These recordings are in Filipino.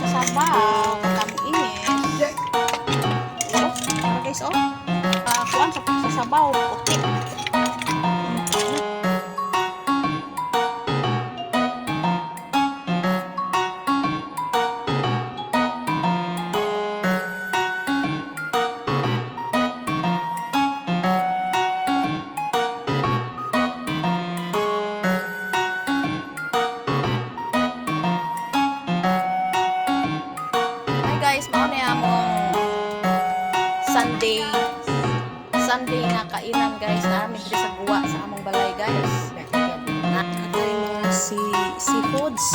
sa sabaw, katang inis. Oh, guys, oh. Ah, uh, kuan sa, sa sabaw, putik. Okay. mamaya Sunday Sunday na kainan guys. Ah, na amin sa guwa sa among balay guys. Nagkakain mo si seafoods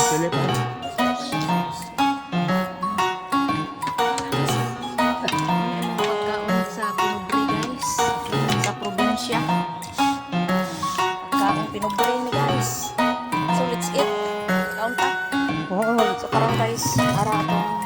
Pagkaon sa pinubri guys. Sa probinsya. Pagkaon pinubri guys. So let's eat. Kaon ta? Oo, so karon guys. Para atong